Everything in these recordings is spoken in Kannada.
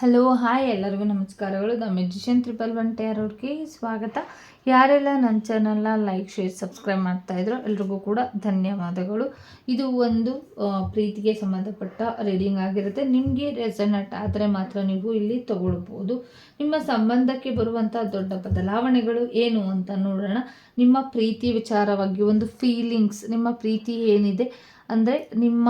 ಹಲೋ, ಹಾಯ್ ಎಲ್ಲರಿಗೂ ನಮಸ್ಕಾರಗಳು. The magician triple one tarot ಅವ್ರಿಗೆ ಸ್ವಾಗತ. ಯಾರೆಲ್ಲ ನನ್ನ ಚಾನಲ್ನ ಲೈಕ್ ಶೇರ್ ಸಬ್ಸ್ಕ್ರೈಬ್ ಮಾಡ್ತಾ ಇದ್ರು ಎಲ್ರಿಗೂ ಕೂಡ ಧನ್ಯವಾದಗಳು. ಇದು ಒಂದು ಪ್ರೀತಿಗೆ ಸಂಬಂಧಪಟ್ಟ ರೀಡಿಂಗ್ ಆಗಿರುತ್ತೆ. ನಿಮಗೆ ರೆಸನಟ್ ಆದರೆ ಮಾತ್ರ ನೀವು ಇಲ್ಲಿ ತಗೊಳ್ಬೋದು. ನಿಮ್ಮ ಸಂಬಂಧಕ್ಕೆ ಬರುವಂಥ ದೊಡ್ಡ ಬದಲಾವಣೆಗಳು ಏನು ಅಂತ ನೋಡೋಣ. ನಿಮ್ಮ ಪ್ರೀತಿ ವಿಚಾರವಾಗಿ ಒಂದು ಫೀಲಿಂಗ್ಸ್ ನಿಮ್ಮ ಪ್ರೀತಿ ಏನಿದೆ? ಅಂದರೆ ನಿಮ್ಮ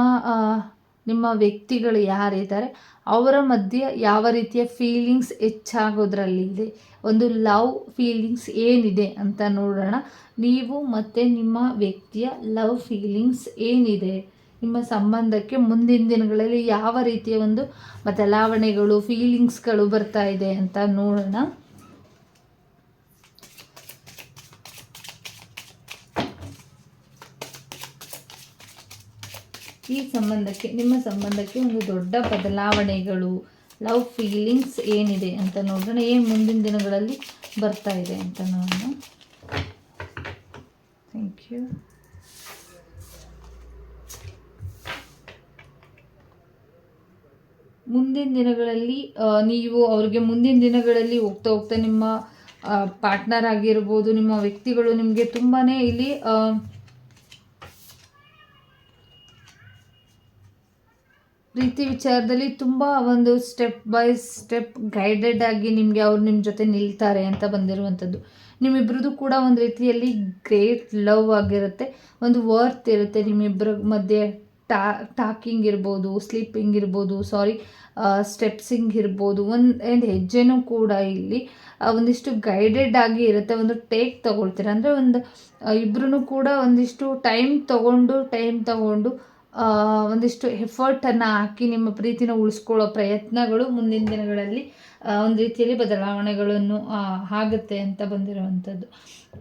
ನಿಮ್ಮ ವ್ಯಕ್ತಿಗಳು ಯಾರಿದ್ದಾರೆ, ಅವರ ಮಧ್ಯೆ ಯಾವ ರೀತಿಯ ಫೀಲಿಂಗ್ಸ್ ಹೆಚ್ಚಾಗೋದ್ರಲ್ಲಿ ಇದೆ, ಒಂದು ಲವ್ ಫೀಲಿಂಗ್ಸ್ ಏನಿದೆ ಅಂತ ನೋಡೋಣ. ನೀವು ಮತ್ತು ನಿಮ್ಮ ವ್ಯಕ್ತಿಯ ಲವ್ ಫೀಲಿಂಗ್ಸ್ ಏನಿದೆ, ನಿಮ್ಮ ಸಂಬಂಧಕ್ಕೆ ಮುಂದಿನ ದಿನಗಳಲ್ಲಿ ಯಾವ ರೀತಿಯ ಒಂದು ಬದಲಾವಣೆಗಳು ಫೀಲಿಂಗ್ಸ್ಗಳು ಬರ್ತಾ ಇದೆ ಅಂತ ನೋಡೋಣ. ಈ ಸಂಬಂಧಕ್ಕೆ, ನಿಮ್ಮ ಸಂಬಂಧಕ್ಕೆ ಒಂದು ದೊಡ್ಡ ಬದಲಾವಣೆಗಳು ಲವ್ ಫೀಲಿಂಗ್ಸ್ ಏನಿದೆ ಅಂತ ನೋಡೋಣ ಏನು ಮುಂದಿನ ದಿನಗಳಲ್ಲಿ ಬರ್ತಾ ಇದೆ ಅಂತ ನೋಡೋಣ. ಥ್ಯಾಂಕ್ ಯು ಮುಂದಿನ ದಿನಗಳಲ್ಲಿ ನೀವು ಅವ್ರಿಗೆ ಮುಂದಿನ ದಿನಗಳಲ್ಲಿ ಹೋಗ್ತಾ ಹೋಗ್ತಾ ನಿಮ್ಮ ಪಾರ್ಟ್ನರ್ ಆಗಿರ್ಬೋದು, ನಿಮ್ಮ ವ್ಯಕ್ತಿಗಳು ನಿಮಗೆ ತುಂಬಾ ಇಲ್ಲಿ ಪ್ರೀತಿ ವಿಚಾರದಲ್ಲಿ ತುಂಬ ಒಂದು ಸ್ಟೆಪ್ ಬೈ ಸ್ಟೆಪ್ ಗೈಡೆಡ್ ಆಗಿ ನಿಮಗೆ ಅವ್ರು ನಿಮ್ಮ ಜೊತೆ ನಿಲ್ತಾರೆ ಅಂತ ಬಂದಿರುವಂಥದ್ದು. ನಿಮ್ಮಿಬ್ರದ್ದು ಕೂಡ ಒಂದು ರೀತಿಯಲ್ಲಿ ಗ್ರೇಟ್ ಲವ್ ಆಗಿರುತ್ತೆ. ಒಂದು ವರ್ತ್ ಇರುತ್ತೆ ನಿಮ್ಮಿಬ್ಬರ ಮಧ್ಯೆ ಟಾ ಟಾಕಿಂಗ್ ಇರ್ಬೋದು ಸ್ಲೀಪಿಂಗ್ ಇರ್ಬೋದು ಸಾರಿ ಸ್ಟೆಪ್ಸಿಂಗ್ ಇರ್ಬೋದು, ಒಂದು ಒಂದು ಹೆಜ್ಜೆನೂ ಕೂಡ ಇಲ್ಲಿ ಒಂದಿಷ್ಟು ಗೈಡೆಡ್ ಆಗಿ ಇರುತ್ತೆ. ಒಂದು ಟೇಕ್ ತಗೊಳ್ತೀರ. ಅಂದರೆ ಒಂದು ಇಬ್ಬರೂ ಕೂಡ ಒಂದಿಷ್ಟು ಟೈಮ್ ತಗೊಂಡು ಟೈಮ್ ತಗೊಂಡು ಒಂದಿಷ್ಟು ಎಫರ್ಟನ್ನು ಹಾಕಿ ನಿಮ್ಮ ಪ್ರೀತಿನ ಉಳಿಸ್ಕೊಳ್ಳೋ ಪ್ರಯತ್ನಗಳು ಮುಂದಿನ ದಿನಗಳಲ್ಲಿ ಒಂದು ರೀತಿಯಲ್ಲಿ ಬದಲಾವಣೆಗಳನ್ನು ಆಗುತ್ತೆ ಅಂತ ಬಂದಿರುವಂಥದ್ದು.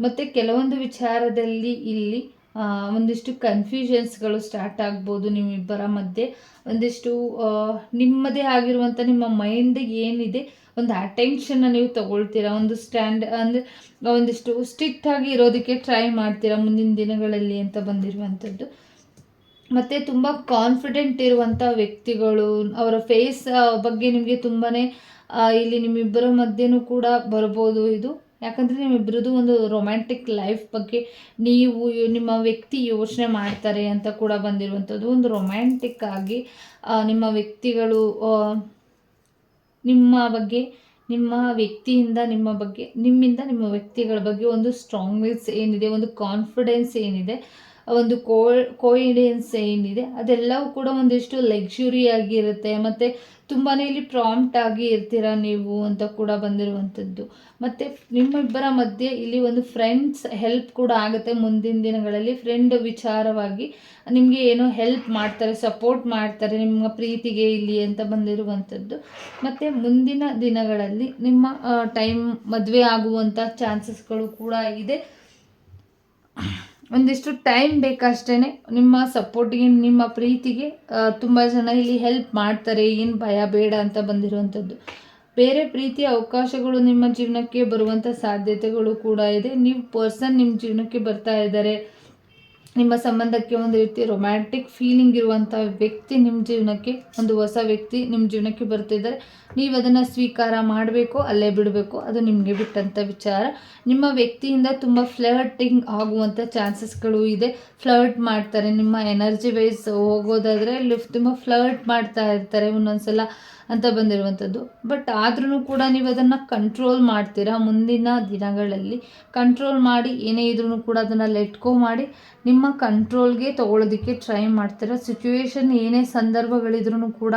ಮತ್ತು ಕೆಲವೊಂದು ವಿಚಾರದಲ್ಲಿ ಇಲ್ಲಿ ಒಂದಿಷ್ಟು ಕನ್ಫ್ಯೂಷನ್ಸ್ಗಳು ಸ್ಟಾರ್ಟ್ ಆಗ್ಬೋದು ನಿಮ್ಮಿಬ್ಬರ ಮಧ್ಯೆ. ಒಂದಿಷ್ಟು ನಿಮ್ಮದೇ ಆಗಿರುವಂಥ ನಿಮ್ಮ ಮೈಂಡ್ ಏನಿದೆ, ಒಂದು ಅಟೆನ್ಷನ್ನ ನೀವು ತಗೊಳ್ತೀರಾ? ಒಂದು ಸ್ಟ್ಯಾಂಡ್ ಅಂದರೆ, ಒಂದಿಷ್ಟು ಸ್ಟ್ರಿಕ್ಟಾಗಿ ಇರೋದಕ್ಕೆ ಟ್ರೈ ಮಾಡ್ತೀರಾ ಮುಂದಿನ ದಿನಗಳಲ್ಲಿ ಅಂತ ಬಂದಿರುವಂಥದ್ದು. ಮತ್ತು ತುಂಬ ಕಾನ್ಫಿಡೆಂಟ್ ಇರುವಂಥ ವ್ಯಕ್ತಿಗಳು, ಅವರ ಫೇಸ್ ಬಗ್ಗೆ ನಿಮಗೆ ತುಂಬಾ ಇಲ್ಲಿ ನಿಮ್ಮಿಬ್ಬರ ಮಧ್ಯೆನೂ ಕೂಡ ಬರ್ಬೋದು ಇದು. ಯಾಕಂದರೆ ನಿಮ್ಮಿಬ್ಬರದು ಒಂದು ರೊಮ್ಯಾಂಟಿಕ್ ಲೈಫ್ ಬಗ್ಗೆ ನೀವು ನಿಮ್ಮ ವ್ಯಕ್ತಿ ಯೋಚನೆ ಮಾಡ್ತಾರೆ ಅಂತ ಕೂಡ ಬಂದಿರುವಂಥದ್ದು. ಒಂದು ರೊಮ್ಯಾಂಟಿಕ್ ಆಗಿ ನಿಮ್ಮ ವ್ಯಕ್ತಿಗಳು ನಿಮ್ಮ ಬಗ್ಗೆ, ನಿಮ್ಮ ವ್ಯಕ್ತಿಯಿಂದ ನಿಮ್ಮ ಬಗ್ಗೆ, ನಿಮ್ಮಿಂದ ನಿಮ್ಮ ವ್ಯಕ್ತಿಗಳ ಬಗ್ಗೆ ಒಂದು ಸ್ಟ್ರಾಂಗ್ನೆಸ್ ಏನಿದೆ, ಒಂದು ಕಾನ್ಫಿಡೆನ್ಸ್ ಏನಿದೆ ಒಂದು ಕೋ ಕೋಯಿಡೆನ್ಸ್ ಏನಿದೆ, ಅದೆಲ್ಲವೂ ಕೂಡ ಒಂದಿಷ್ಟು ಲಕ್ಸುರಿ ಆಗಿರುತ್ತೆ. ಮತ್ತು ತುಂಬಾ ಇಲ್ಲಿ ಪ್ರಾಂಪ್ಟ್ ಆಗಿ ಇರ್ತೀರಾ ನೀವು ಅಂತ ಕೂಡ ಬಂದಿರುವಂಥದ್ದು. ಮತ್ತು ನಿಮ್ಮಿಬ್ಬರ ಮಧ್ಯೆ ಇಲ್ಲಿ ಒಂದು ಫ್ರೆಂಡ್ಸ್ ಹೆಲ್ಪ್ ಕೂಡ ಆಗುತ್ತೆ ಮುಂದಿನ ದಿನಗಳಲ್ಲಿ. ಫ್ರೆಂಡ್ ವಿಚಾರವಾಗಿ ನಿಮಗೆ ಏನೋ ಹೆಲ್ಪ್ ಮಾಡ್ತಾರೆ ಸಪೋರ್ಟ್ ಮಾಡ್ತಾರೆ, ನಿಮ್ಮ ಪ್ರೀತಿಗೆ ಇಲ್ಲಿ ಅಂತ ಬಂದಿರುವಂಥದ್ದು. ಮತ್ತು ಮುಂದಿನ ದಿನಗಳಲ್ಲಿ ನಿಮ್ಮ ಟೈಮ್ ಮದುವೆ ಆಗುವಂಥ ಚಾನ್ಸಸ್ಗಳು ಕೂಡ ಇದೆ. ಒಂದಿಷ್ಟು ಟೈಮ್ ಬೇಕಷ್ಟೇ ನಿಮ್ಮ ಸಪೋರ್ಟಿಗೆ ನಿಮ್ಮ ಪ್ರೀತಿಗೆ ತುಂಬ ಜನ ಇಲ್ಲಿ ಹೆಲ್ಪ್ ಮಾಡ್ತಾರೆ. ಏನು ಭಯ, ಬೇಡ ಅಂತ ಬಂದಿರುವಂಥದ್ದು. ಬೇರೆ ಪ್ರೀತಿಯ ಅವಕಾಶಗಳು ನಿಮ್ಮ ಜೀವನಕ್ಕೆ ಬರುವಂಥ ಸಾಧ್ಯತೆಗಳು ಕೂಡ ಇದೆ. ನೀವು ಪರ್ಸನ್ ನಿಮ್ಮ ಜೀವನಕ್ಕೆ ಬರ್ತಾ ಇದ್ದಾರೆ. ನಿಮ್ಮ ಸಂಬಂಧಕ್ಕೆ ಒಂದು ರೀತಿ ರೊಮ್ಯಾಂಟಿಕ್ ಫೀಲಿಂಗ್ ಇರುವಂಥ ವ್ಯಕ್ತಿ ನಿಮ್ಮ ಜೀವನಕ್ಕೆ, ಒಂದು ಹೊಸ ವ್ಯಕ್ತಿ ನಿಮ್ಮ ಜೀವನಕ್ಕೆ ಬರ್ತಿದ್ದಾರೆ ನೀವು ಅದನ್ನು ಸ್ವೀಕಾರ ಮಾಡಬೇಕು, ಅಲ್ಲೇ ಬಿಡಬೇಕು, ಅದು ನಿಮಗೆ ಬಿಟ್ಟಂಥ ವಿಚಾರ. ನಿಮ್ಮ ವ್ಯಕ್ತಿಯಿಂದ ತುಂಬ ಫ್ಲರ್ಟಿಂಗ್ ಆಗುವಂಥ ಚಾನ್ಸಸ್ಗಳು ಇದೆ. ಫ್ಲರ್ಟ್ ಮಾಡ್ತಾರೆ, ನಿಮ್ಮ ಎನರ್ಜಿ ವೈಸ್ ಹೋಗೋದಾದರೆ ಅಲ್ಲಿ ತುಂಬ ಫ್ಲರ್ಟ್ ಮಾಡ್ತಾ ಇರ್ತಾರೆ ಒಂದೊಂದ್ಸಲ ಅಂತ ಬಂದಿರುವಂಥದ್ದು ಬಟ್ ಆದ್ರೂ ಕೂಡ ನೀವು ಅದನ್ನು ಕಂಟ್ರೋಲ್ ಮಾಡ್ತೀರಾ ಮುಂದಿನ ದಿನಗಳಲ್ಲಿ. ಕಂಟ್ರೋಲ್ ಮಾಡಿ, ಏನೇ ಇದ್ರೂ ಕೂಡ ಅದನ್ನು ಲೆಟ್ಕೋ ಮಾಡಿ. ನಿಮ್ಮ ಕಂಟ್ರೋಲ್ಗೆ ತೊಗೊಳೋದಕ್ಕೆ ಟ್ರೈ ಮಾಡ್ತಿರೋ? ಸಿಚುವೇಶನ್ ಏನೇ ಸಂದರ್ಭಗಳಿದ್ರೂ ಕೂಡ,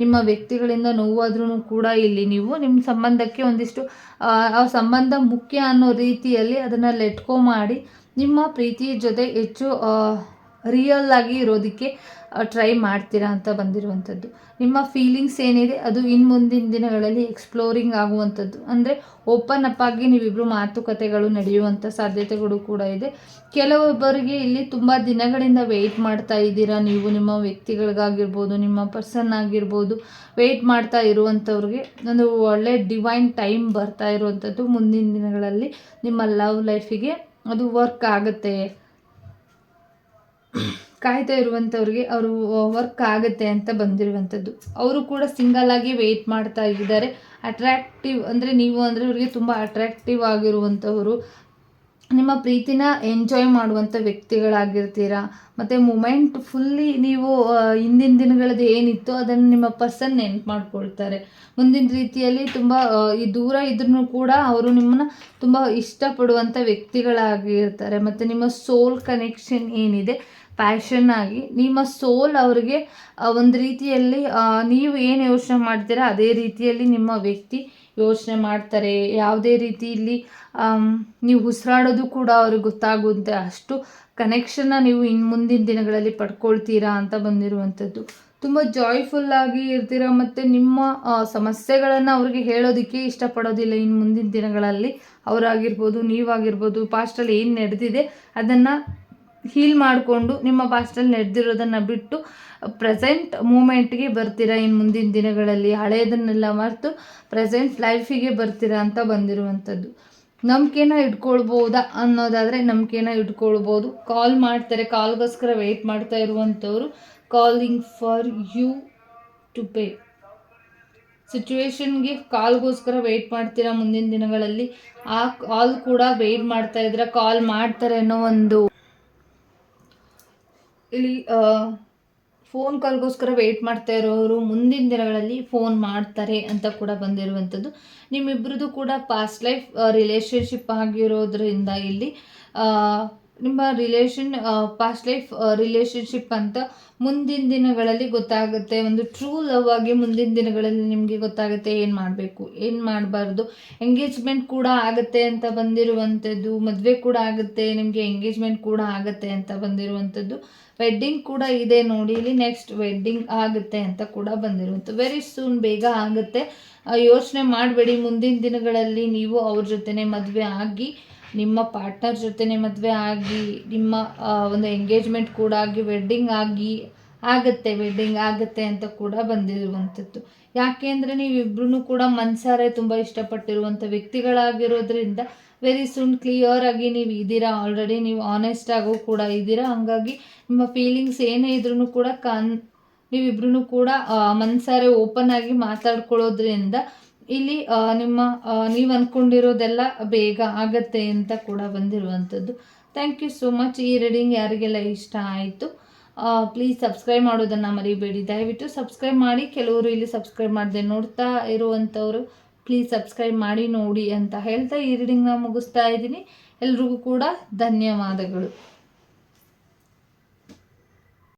ನಿಮ್ಮ ವ್ಯಕ್ತಿಗಳಿಂದ ನೋವಾದ್ರೂ ಕೂಡ ಇಲ್ಲಿ ನೀವು ನಿಮ್ಮ ಸಂಬಂಧಕ್ಕೆ ಒಂದಿಷ್ಟು, ಆ ಸಂಬಂಧ ಮುಖ್ಯ ಅನ್ನೋ ರೀತಿಯಲ್ಲಿ ಅದನ್ನು ಲೆಟ್ಕೋ ಮಾಡಿ, ನಿಮ್ಮ ಪ್ರೀತಿಯ ಜೊತೆ ಹೆಚ್ಚು ರಿಯಲ್ ಆಗಿ ಇರೋದಕ್ಕೆ ಟ್ರೈ ಮಾಡ್ತೀರಾ ಅಂತ ಬಂದಿರುವಂಥದ್ದು. ನಿಮ್ಮ ಫೀಲಿಂಗ್ಸ್ ಏನಿದೆ, ಅದು ಇನ್ನು ಮುಂದಿನ ದಿನಗಳಲ್ಲಿ ಎಕ್ಸ್ಪ್ಲೋರಿಂಗ್ ಆಗುವಂಥದ್ದು. ಅಂದರೆ ಓಪನ್ ಅಪ್ ಆಗಿ ನೀವಿಬ್ಬರು ಮಾತುಕತೆಗಳು ನಡೆಯುವಂಥ ಸಾಧ್ಯತೆಗಳು ಕೂಡ ಇದೆ. ಕೆಲವೊಬ್ಬರಿಗೆ ಇಲ್ಲಿ ತುಂಬ ದಿನಗಳಿಂದ ವೆಯ್ಟ್ ಮಾಡ್ತಾ ಇದ್ದೀರಾ ನೀವು, ನಿಮ್ಮ ವ್ಯಕ್ತಿಗಳಿಗಾಗಿರ್ಬೋದು, ನಿಮ್ಮ ಪರ್ಸನ್ ಆಗಿರ್ಬೋದು. ವೆಯ್ಟ್ ಮಾಡ್ತಾ ಇರುವಂಥವ್ರಿಗೆ ಒಂದು ಒಳ್ಳೆ ಡಿವೈನ್ ಟೈಮ್ ಬರ್ತಾ ಇರುವಂಥದ್ದು ಮುಂದಿನ ದಿನಗಳಲ್ಲಿ. ನಿಮ್ಮ ಲವ್ ಲೈಫಿಗೆ ಅದು ವರ್ಕ್ ಆಗುತ್ತೆ. ಕಾಯ್ತಾ ಇರುವಂಥವ್ರಿಗೆ ಅವರು ವರ್ಕ್ ಆಗುತ್ತೆ ಅಂತ ಬಂದಿರುವಂಥದ್ದು. ಅವರು ಕೂಡ ಸಿಂಗಲ್ ಆಗಿ ವೆಯ್ಟ್ ಮಾಡ್ತಾ ಇದ್ದಾರೆ. ಅಟ್ರಾಕ್ಟಿವ್ ಅಂದರೆ ನೀವು ಅಂದರೆ ಅವರಿಗೆ ತುಂಬ ಅಟ್ರಾಕ್ಟಿವ್ ಆಗಿರುವಂಥವರು. ನಿಮ್ಮ ಪ್ರೀತಿನ ಎಂಜಾಯ್ ಮಾಡುವಂಥ ವ್ಯಕ್ತಿಗಳಾಗಿರ್ತೀರಾ? ಮತ್ತು ಮೂಮೆಂಟ್ ಫುಲ್ಲಿ ನೀವು ಹಿಂದಿನ ದಿನಗಳದ್ದು ಏನಿತ್ತು ಅದನ್ನು ನಿಮ್ಮ ಪರ್ಸನ್ ನೆನ್ಪು ಮಾಡ್ಕೊಳ್ತಾರೆ. ಮುಂದಿನ ರೀತಿಯಲ್ಲಿ ತುಂಬ ಈ ದೂರ ಇದ್ರೂ ಕೂಡ ಅವರು ನಿಮ್ಮನ್ನು ತುಂಬ ಇಷ್ಟಪಡುವಂಥ ವ್ಯಕ್ತಿಗಳಾಗಿರ್ತಾರೆ. ಮತ್ತು ನಿಮ್ಮ ಸೋಲ್ ಕನೆಕ್ಷನ್ ಏನಿದೆ ಪ್ಯಾಷನ್ ಆಗಿ ನಿಮ್ಮ ಸೋಲ್ ಅವರಿಗೆ ಒಂದು ರೀತಿಯಲ್ಲಿ ನೀವು ಏನು ಯೋಚನೆ ಮಾಡ್ತೀರಾ, ಅದೇ ರೀತಿಯಲ್ಲಿ ನಿಮ್ಮ ವ್ಯಕ್ತಿ ಯೋಚನೆ ಮಾಡ್ತಾರೆ. ಯಾವುದೇ ರೀತಿಯಲ್ಲಿ ನೀವು ಉಸಿರಾಡೋದು ಕೂಡ ಅವ್ರಿಗೆ ಗೊತ್ತಾಗುವಂತೆ ಅಷ್ಟು ಕನೆಕ್ಷನ್ನ ನೀವು ಇನ್ನು ಮುಂದಿನ ದಿನಗಳಲ್ಲಿ ಪಡ್ಕೊಳ್ತೀರಾ ಅಂತ ಬಂದಿರುವಂಥದ್ದು. ತುಂಬ ಜಾಯ್ಫುಲ್ ಆಗಿ ಇರ್ತೀರಾ ಮತ್ತು ನಿಮ್ಮ ಸಮಸ್ಯೆಗಳನ್ನು ಅವ್ರಿಗೆ ಹೇಳೋದಕ್ಕೆ ಇಷ್ಟಪಡೋದಿಲ್ಲ ಇನ್ನು ಮುಂದಿನ ದಿನಗಳಲ್ಲಿ. ಅವರಾಗಿರ್ಬೋದು ನೀವಾಗಿರ್ಬೋದು ಪಾಸ್ಟಲ್ಲಿ ಏನು ನಡೆದಿದೆ, ಅದನ್ನು ಹೀಲ್ ಮಾಡಿಕೊಂಡು ನಿಮ್ಮ ಪಾಸ್ಟಲ್ಲಿ ನಡೆದಿರೋದನ್ನು ಬಿಟ್ಟು ಪ್ರೆಸೆಂಟ್ ಮೂಮೆಂಟ್ಗೆ ಬರ್ತೀರಾ ಇನ್ನು ಮುಂದಿನ ದಿನಗಳಲ್ಲಿ? ಹಳೆಯದನ್ನೆಲ್ಲ ಮರೆತು ಪ್ರೆಸೆಂಟ್ ಲೈಫಿಗೆ ಬರ್ತೀರಾ ಅಂತ ಬಂದಿರುವಂಥದ್ದು. ನಂಬಿಕೆನ ಇಟ್ಕೊಳ್ಬೋದಾ ಅನ್ನೋದಾದರೆ ನಂಬಿಕೆನ ಇಟ್ಕೊಳ್ಬೋದು. ಕಾಲ್ ಮಾಡ್ತಾರೆ ಕಾಲ್ಗೋಸ್ಕರ ವೆಯ್ಟ್ ಮಾಡ್ತಾ ಇರುವಂಥವ್ರು. Calling for you to pay ಸಿಚುವೇಶನ್ಗೆ ಕಾಲ್ಗೋಸ್ಕರ ವೆಯ್ಟ್ ಮಾಡ್ತೀರಾ ಮುಂದಿನ ದಿನಗಳಲ್ಲಿ? ಆ ಕಾಲ್ ಕೂಡ ವೆಯ್ಟ್ ಮಾಡ್ತಾ ಇದ್ರೆ ಕಾಲ್ ಮಾಡ್ತಾರೆ ಅನ್ನೋ ಒಂದು ಇಲ್ಲಿ ಫೋನ್ ಕಾಲ್ಗೋಸ್ಕರ ವೆಯ್ಟ್ ಮಾಡ್ತಾ ಇರೋರು ಮುಂದಿನ ದಿನಗಳಲ್ಲಿ ಫೋನ್ ಮಾಡ್ತಾರೆ ಅಂತ ಕೂಡ ಬಂದಿರುವಂಥದ್ದು. ನಿಮ್ಮಿಬ್ಬರದ್ದು ಕೂಡ ಪಾಸ್ಟ್ ಲೈಫ್ ರಿಲೇಷನ್ಶಿಪ್ ಆಗಿರೋದ್ರಿಂದ ಇಲ್ಲಿ ನಿಮ್ಮ ರಿಲೇಷನ್ ಪಾಸ್ಟ್ ಲೈಫ್ ರಿಲೇಷನ್ಶಿಪ್ ಅಂತ ಮುಂದಿನ ದಿನಗಳಲ್ಲಿ ಗೊತ್ತಾಗುತ್ತೆ. ಒಂದು ಟ್ರೂ ಲವ್ ಆಗಿ ಮುಂದಿನ ದಿನಗಳಲ್ಲಿ ನಿಮಗೆ ಗೊತ್ತಾಗುತ್ತೆ ಏನು ಮಾಡಬೇಕು, ಏನು ಮಾಡಬಾರ್ದು. ಎಂಗೇಜ್ಮೆಂಟ್ ಕೂಡ ಆಗುತ್ತೆ ಅಂತ ಬಂದಿರುವಂಥದ್ದು, ಮದುವೆ ಕೂಡ ಆಗುತ್ತೆ, ನಿಮಗೆ ಎಂಗೇಜ್ಮೆಂಟ್ ಕೂಡ ಆಗುತ್ತೆ ಅಂತ ಬಂದಿರುವಂಥದ್ದು. ವೆಡ್ಡಿಂಗ್ ಕೂಡ ಇದೆ ನೋಡಿ, ಇಲ್ಲಿ ನೆಕ್ಸ್ಟ್ ವೆಡ್ಡಿಂಗ್ ಆಗುತ್ತೆ ಅಂತ ಕೂಡ ಬಂದಿರುವಂಥದ್ದು. ವೆರಿ ಸೂನ್ ಬೇಗ ಆಗುತ್ತೆ. ಯೋಚನೆ ಮಾಡಬೇಡಿ, ಮುಂದಿನ ದಿನಗಳಲ್ಲಿ ನೀವು ಅವ್ರ ಜೊತೆನೇ ಮದುವೆ ಆಗಿ ನಿಮ್ಮ ಪಾರ್ಟ್ನರ್ ಜೊತೆನೆ ಮದುವೆ ಆಗಿ, ನಿಮ್ಮ ಒಂದು ಎಂಗೇಜ್ಮೆಂಟ್ ಕೂಡ ಆಗಿ ವೆಡ್ಡಿಂಗ್ ಆಗಿ ಆಗುತ್ತೆ ವೆಡ್ಡಿಂಗ್ ಆಗುತ್ತೆ ಅಂತ ಕೂಡ ಬಂದಿರುವಂಥದ್ದು. ಯಾಕೆ ಅಂದರೆ ನೀವಿಬ್ರು ಕೂಡ ಮನ್ಸಾರೆ ತುಂಬ ಇಷ್ಟಪಟ್ಟಿರುವಂಥ ವ್ಯಕ್ತಿಗಳಾಗಿರೋದ್ರಿಂದ ವೆರಿ ಸೂನ್ ಕ್ಲಿಯರ್ ಆಗಿ ನೀವು ಇದ್ದೀರಾ ಆಲ್ರೆಡಿ ನೀವು ಆನೆಸ್ಟ್ ಆಗೂ ಕೂಡ ಇದ್ದೀರಾ ಹಂಗಾಗಿ ನಿಮ್ಮ ಫೀಲಿಂಗ್ಸ್ ಏನೇ ಇದ್ರೂ ಕೂಡ ಕನ್ ನೀವಿಬ್ರು ಕೂಡ ಮನ್ಸಾರೆ ಓಪನ್ ಆಗಿ ಮಾತಾಡ್ಕೊಳ್ಳೋದ್ರಿಂದ ಇಲ್ಲಿ ನಿಮ್ಮ ನೀವು ಅಂದ್ಕೊಂಡಿರೋದೆಲ್ಲ ಬೇಗ ಆಗತ್ತೆ ಅಂತ ಕೂಡ ಬಂದಿರುವಂಥದ್ದು. ಥ್ಯಾಂಕ್ ಯು ಸೋ ಮಚ್ ಈ ರೀಡಿಂಗ್ ಯಾರಿಗೆಲ್ಲ ಇಷ್ಟ ಆಯಿತು ಪ್ಲೀಸ್ ಸಬ್ಸ್ಕ್ರೈಬ್ ಮಾಡೋದನ್ನು ಮರಿಬೇಡಿ. ದಯವಿಟ್ಟು ಸಬ್ಸ್ಕ್ರೈಬ್ ಮಾಡಿ, ಕೆಲವರು ಇಲ್ಲಿ ಸಬ್ಸ್ಕ್ರೈಬ್ ಮಾಡದೆ ನೋಡ್ತಾ ಇರುವಂಥವ್ರು ಪ್ಲೀಸ್ ಸಬ್ಸ್ಕ್ರೈಬ್ ಮಾಡಿ, ನೋಡಿ ಅಂತ ಹೇಳ್ತಾ ಈ ರೀಡಿಂಗ್ನ ಮುಗಿಸ್ತಾ ಇದ್ದೀನಿ. ಎಲ್ರಿಗೂ ಕೂಡ ಧನ್ಯವಾದಗಳು.